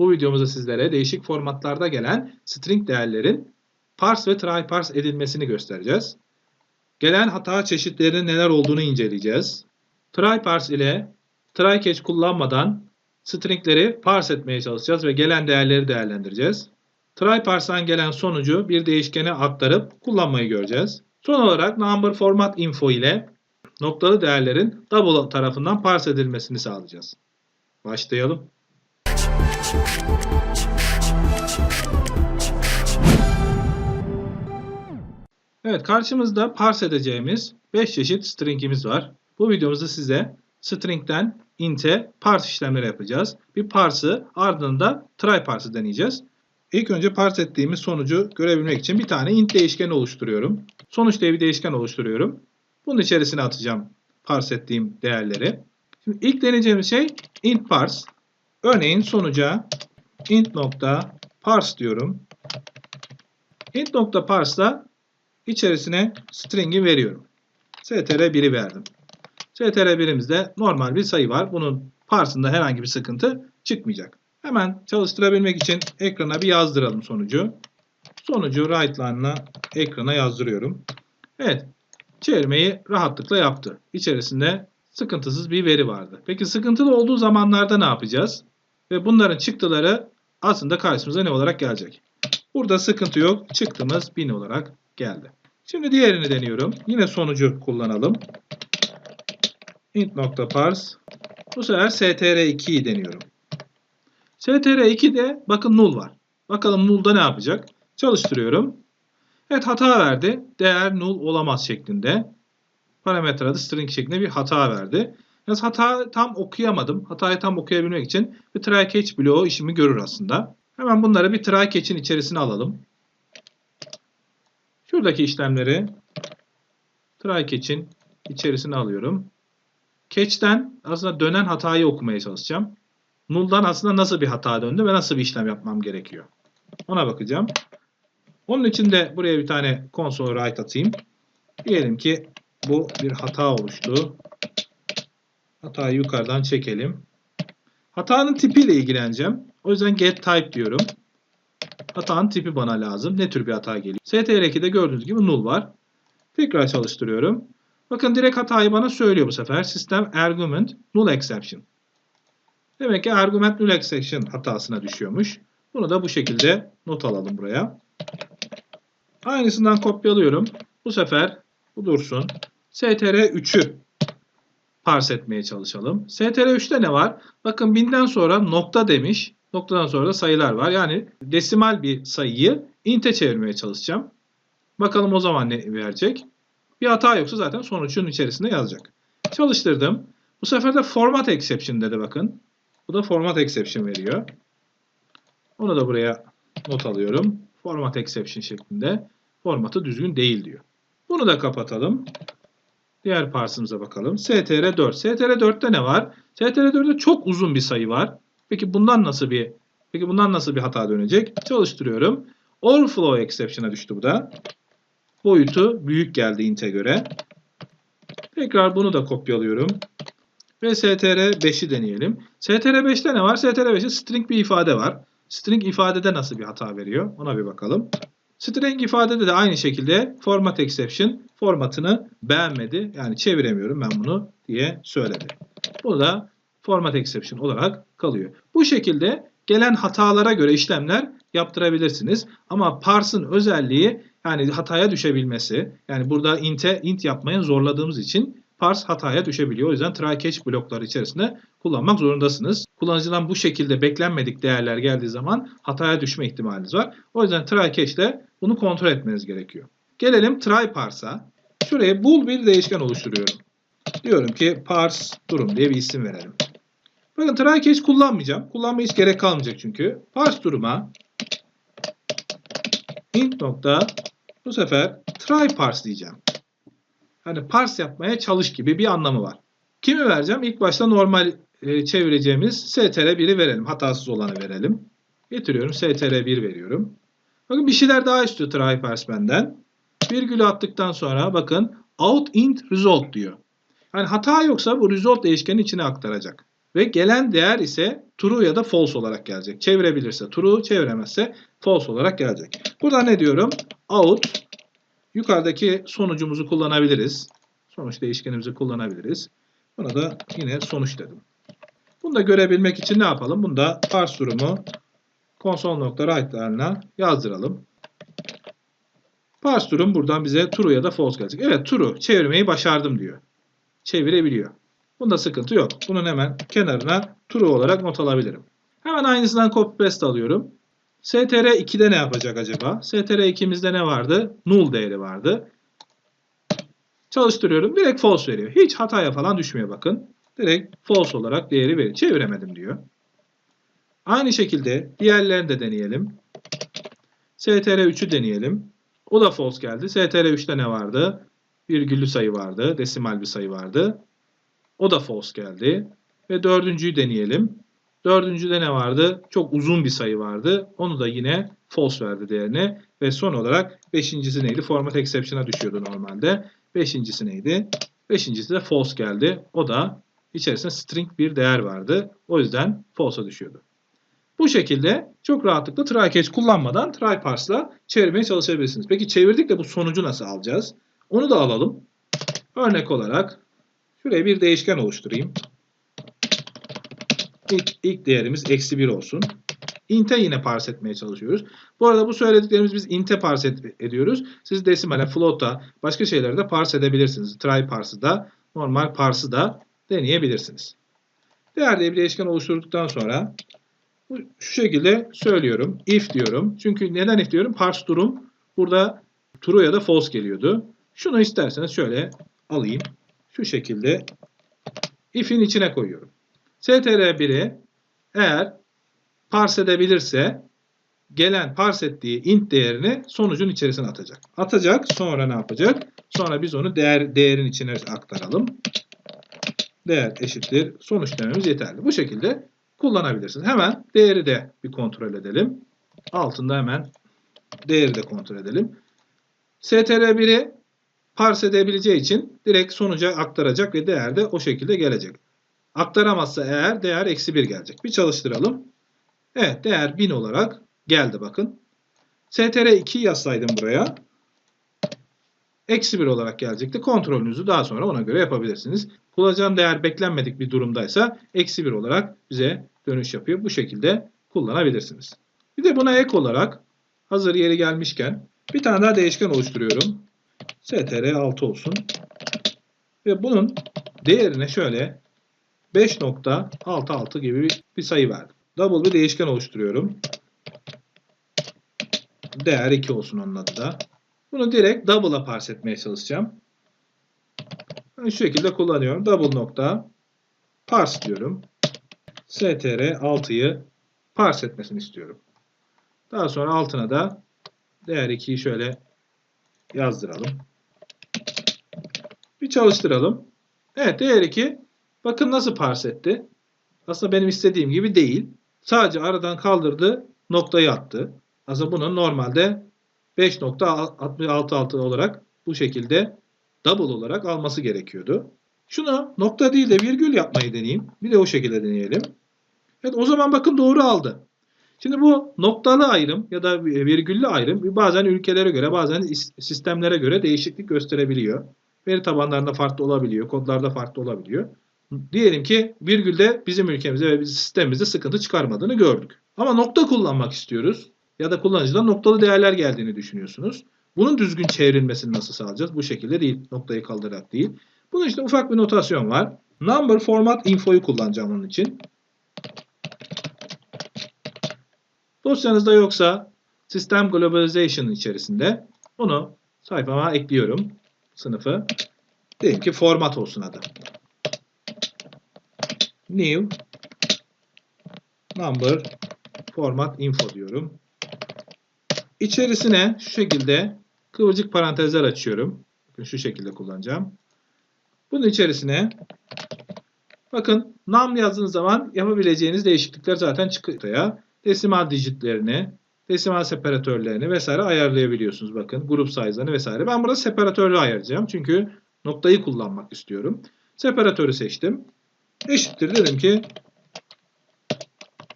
Bu videomuzda sizlere değişik formatlarda gelen string değerlerin parse ve try parse edilmesini göstereceğiz. Gelen hata çeşitlerinin neler olduğunu inceleyeceğiz. Try parse ile try catch kullanmadan stringleri parse etmeye çalışacağız ve gelen değerleri değerlendireceğiz. Try parse'dan gelen sonucu bir değişkene aktarıp kullanmayı göreceğiz. Son olarak number format info ile noktalı değerlerin double tarafından parse edilmesini sağlayacağız. Başlayalım. Evet karşımızda parse edeceğimiz 5 çeşit stringimiz var. Bu videomuzda size string'den int'e parse işlemleri yapacağız. Bir parse'ı ardından da try parse'ı deneyeceğiz. İlk önce parse ettiğimiz sonucu görebilmek için bir tane int değişkeni oluşturuyorum. Sonuç diye bir değişken oluşturuyorum. Bunun içerisine atacağım parse ettiğim değerleri. Şimdi ilk deneyeceğimiz şey int parse. Örneğin sonuca int nokta parse diyorum. int nokta parse'da içerisine string'i veriyorum. str1'i verdim. str1'imizde normal bir sayı var. Bunun parse'ında herhangi bir sıkıntı çıkmayacak. Hemen çalıştırabilmek için ekrana bir yazdıralım sonucu. Sonucu right line'la ekrana yazdırıyorum. Evet. Çevirmeyi rahatlıkla yaptı. İçerisinde sıkıntısız bir veri vardı. Peki sıkıntılı olduğu zamanlarda ne yapacağız? Ve bunların çıktıları aslında karşımıza ne olarak gelecek? Burada sıkıntı yok. Çıktığımız 1000 olarak geldi. Şimdi diğerini deniyorum. Yine sonucu kullanalım. int.parse Bu sefer str2'yi deniyorum. str2'de bakın null var. Bakalım null'da ne yapacak? Çalıştırıyorum. Evet hata verdi. Değer null olamaz şeklinde. Parametre adı string şeklinde bir hata verdi. Yalnız hata tam okuyamadım. Hatayı tam okuyabilmek için bir try catch bloğu işimi görür aslında. Hemen bunları bir try catch'in içerisine alalım. Şuradaki işlemleri try catch'in içerisine alıyorum. Catch'ten aslında dönen hatayı okumaya çalışacağım. Null'dan aslında nasıl bir hata döndü ve nasıl bir işlem yapmam gerekiyor. Ona bakacağım. Onun için de buraya bir tane console write atayım. Diyelim ki bu bir hata oluştu. Hatayı yukarıdan çekelim. Hatanın tipiyle ilgileneceğim. O yüzden get type diyorum. Hatanın tipi bana lazım. Ne tür bir hata geliyor? str2'de gördüğünüz gibi null var. Tekrar çalıştırıyorum. Bakın direkt hatayı bana söylüyor bu sefer. Sistem argument null exception. Demek ki argument null exception hatasına düşüyormuş. Bunu da bu şekilde not alalım buraya. Aynısından kopyalıyorum. Bu sefer bu dursun. str3'ü parse etmeye çalışalım. str3'te ne var? Bakın binden sonra nokta demiş. Noktadan sonra da sayılar var. Yani desimal bir sayıyı int'e çevirmeye çalışacağım. Bakalım o zaman ne verecek? Bir hata yoksa zaten sonucun içerisinde yazacak. Çalıştırdım. Bu sefer de format exception dedi bakın. Bu da format exception veriyor. Onu da buraya not alıyorum. Format exception şeklinde. Formatı düzgün değil diyor. Bunu da kapatalım. Diğer parsımıza bakalım. str4. str4'te ne var? str4'te çok uzun bir sayı var. Peki bundan nasıl bir Peki bundan nasıl bir hata dönecek? Çalıştırıyorum. Overflow exception'a düştü bu da. Boyutu büyük geldi int'e göre. Tekrar bunu da kopyalıyorum. Ve str5'i deneyelim. str5'te ne var? str5'te string bir ifade var. String ifadede nasıl bir hata veriyor? Ona bir bakalım. String ifadede de aynı şekilde format exception formatını beğenmedi. Yani çeviremiyorum ben bunu diye söyledi. Bu da format exception olarak kalıyor. Bu şekilde gelen hatalara göre işlemler yaptırabilirsiniz. Ama parse'ın özelliği yani hataya düşebilmesi. Yani burada int'e int yapmaya zorladığımız için parse hataya düşebiliyor. O yüzden try catch blokları içerisinde kullanmak zorundasınız. Kullanıcıdan bu şekilde beklenmedik değerler geldiği zaman hataya düşme ihtimaliniz var. O yüzden try catch ile bunu kontrol etmeniz gerekiyor. Gelelim try parse'a. Şuraya bool bir değişken oluşturuyorum. Diyorum ki parse durum diye bir isim verelim. Bakın try catch kullanmayacağım. Kullanmaya hiç gerek kalmayacak çünkü. Parse duruma int nokta bu sefer try parse diyeceğim. Hani parse yapmaya çalış gibi bir anlamı var. Kimi vereceğim? İlk başta normal e, çevireceğimiz str1'i verelim. Hatasız olanı verelim. Getiriyorum. str1 veriyorum. Bakın bir şeyler daha istiyor try parse benden. Virgülü attıktan sonra bakın out int result diyor. Yani hata yoksa bu result değişkenin içine aktaracak. Ve gelen değer ise true ya da false olarak gelecek. Çevirebilirse true, çeviremezse false olarak gelecek. Burada ne diyorum? Out. Yukarıdaki sonucumuzu kullanabiliriz. Sonuç değişkenimizi kullanabiliriz. Buna da yine sonuç dedim. Bunu da görebilmek için ne yapalım? Bunu da parse durumu console.write'larına yazdıralım. Parse durum buradan bize true ya da false gelecek. Evet true. Çevirmeyi başardım diyor. Çevirebiliyor. Bunda sıkıntı yok. Bunun hemen kenarına true olarak not alabilirim. Hemen aynısından copy paste alıyorum. str 2'de ne yapacak acaba? str 2'mizde ne vardı? Null değeri vardı. Çalıştırıyorum. Direkt false veriyor. Hiç hataya falan düşmüyor bakın. Direkt false olarak değeri veriyor. Çeviremedim diyor. Aynı şekilde diğerlerini de deneyelim. str 3'ü deneyelim. O da false geldi. str 3'te ne vardı? Virgüllü sayı vardı. Desimal bir sayı vardı. O da false geldi. Ve dördüncüyü deneyelim. Dördüncüde ne vardı? Çok uzun bir sayı vardı. Onu da yine false verdi değerini. Ve son olarak beşincisi neydi? Format exception'a düşüyordu normalde. Beşincisi neydi? Beşincisi de false geldi. O da içerisinde string bir değer vardı. O yüzden false'a düşüyordu. Bu şekilde çok rahatlıkla try catch kullanmadan try parse'la çevirmeye çalışabilirsiniz. Peki çevirdik de bu sonucu nasıl alacağız? Onu da alalım. Örnek olarak şuraya bir değişken oluşturayım. İlk, ilk değerimiz eksi 1 olsun. Int'e yine parse etmeye çalışıyoruz. Bu arada bu söylediklerimiz biz int'e parse ed- ediyoruz. Siz desimale, float'a, başka şeyleri de parse edebilirsiniz. Try parse'ı da, normal parse'ı da deneyebilirsiniz. Değer diye bir değişken oluşturduktan sonra şu şekilde söylüyorum. If diyorum. Çünkü neden if diyorum? Parse durum burada true ya da false geliyordu. Şunu isterseniz şöyle alayım. Şu şekilde if'in içine koyuyorum. str1'i eğer parse edebilirse gelen parse ettiği int değerini sonucun içerisine atacak. Atacak sonra ne yapacak? Sonra biz onu değer değerin içine aktaralım. Değer eşittir sonuç dememiz yeterli. Bu şekilde kullanabilirsiniz. Hemen değeri de bir kontrol edelim. Altında hemen değeri de kontrol edelim. str1'i parse edebileceği için direkt sonuca aktaracak ve değer de o şekilde gelecek. Aktaramazsa eğer değer eksi 1 gelecek. Bir çalıştıralım. Evet değer 1000 olarak geldi bakın. str2 yazsaydım buraya eksi 1 olarak gelecekti. Kontrolünüzü daha sonra ona göre yapabilirsiniz. Kullanacağım değer beklenmedik bir durumdaysa eksi 1 olarak bize dönüş yapıyor. Bu şekilde kullanabilirsiniz. Bir de buna ek olarak hazır yeri gelmişken bir tane daha değişken oluşturuyorum. Str6 olsun. Ve bunun değerine şöyle 5.66 gibi bir sayı verdim. Double bir değişken oluşturuyorum. Değer 2 olsun onun adı da. Bunu direkt double'a parse etmeye çalışacağım. Ben şu şekilde kullanıyorum. Double nokta parse diyorum. str6'yı parse etmesini istiyorum. Daha sonra altına da değer 2'yi şöyle yazdıralım. Bir çalıştıralım. Evet değer 2 bakın nasıl parse etti. Aslında benim istediğim gibi değil. Sadece aradan kaldırdı, noktayı attı. Aslında bunun normalde 5.666 olarak bu şekilde double olarak alması gerekiyordu. Şunu nokta değil de virgül yapmayı deneyeyim. Bir de o şekilde deneyelim. Evet o zaman bakın doğru aldı. Şimdi bu noktalı ayrım ya da virgüllü ayrım bazen ülkelere göre bazen sistemlere göre değişiklik gösterebiliyor. Veri tabanlarında farklı olabiliyor, kodlarda farklı olabiliyor. Diyelim ki virgülde bizim ülkemizde ve bizim sistemimizde sıkıntı çıkarmadığını gördük. Ama nokta kullanmak istiyoruz. Ya da kullanıcıdan noktalı değerler geldiğini düşünüyorsunuz. Bunun düzgün çevrilmesini nasıl sağlayacağız? Bu şekilde değil. Noktayı kaldırarak değil. Bunun işte ufak bir notasyon var. Number format info'yu kullanacağım onun için. Dosyanızda yoksa System Globalization içerisinde onu sayfama ekliyorum. Sınıfı. Diyelim ki format olsun adı. New Number Format Info diyorum. İçerisine şu şekilde kıvırcık parantezler açıyorum. Şu şekilde kullanacağım. Bunun içerisine bakın num yazdığınız zaman yapabileceğiniz değişiklikler zaten çıkıyor. Desimal digitlerini, desimal separatörlerini vesaire ayarlayabiliyorsunuz. Bakın grup size'larını vesaire. Ben burada separatörü ayarlayacağım. Çünkü noktayı kullanmak istiyorum. Separatörü seçtim. eşittir dedim ki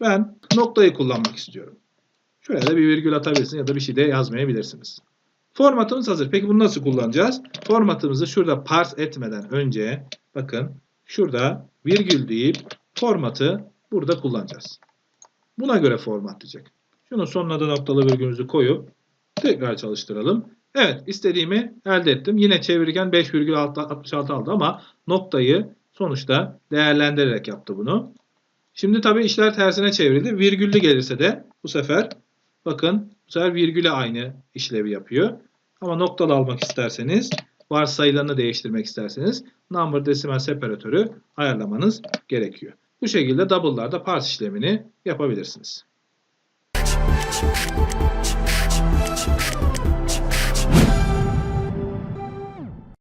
ben noktayı kullanmak istiyorum. Şuraya da bir virgül atabilirsiniz ya da bir şey de yazmayabilirsiniz. Formatımız hazır. Peki bunu nasıl kullanacağız? Formatımızı şurada parse etmeden önce bakın şurada virgül deyip formatı burada kullanacağız. Buna göre formatlayacak. Şunun sonuna da noktalı virgülümüzü koyup tekrar çalıştıralım. Evet istediğimi elde ettim. Yine çevirirken 5,66 aldı ama noktayı sonuçta değerlendirerek yaptı bunu. Şimdi tabii işler tersine çevrildi. Virgüllü gelirse de bu sefer bakın bu sefer virgüle aynı işlevi yapıyor. Ama noktalı almak isterseniz varsayılarını değiştirmek isterseniz number decimal separatörü ayarlamanız gerekiyor. Bu şekilde double'larda parse işlemini yapabilirsiniz.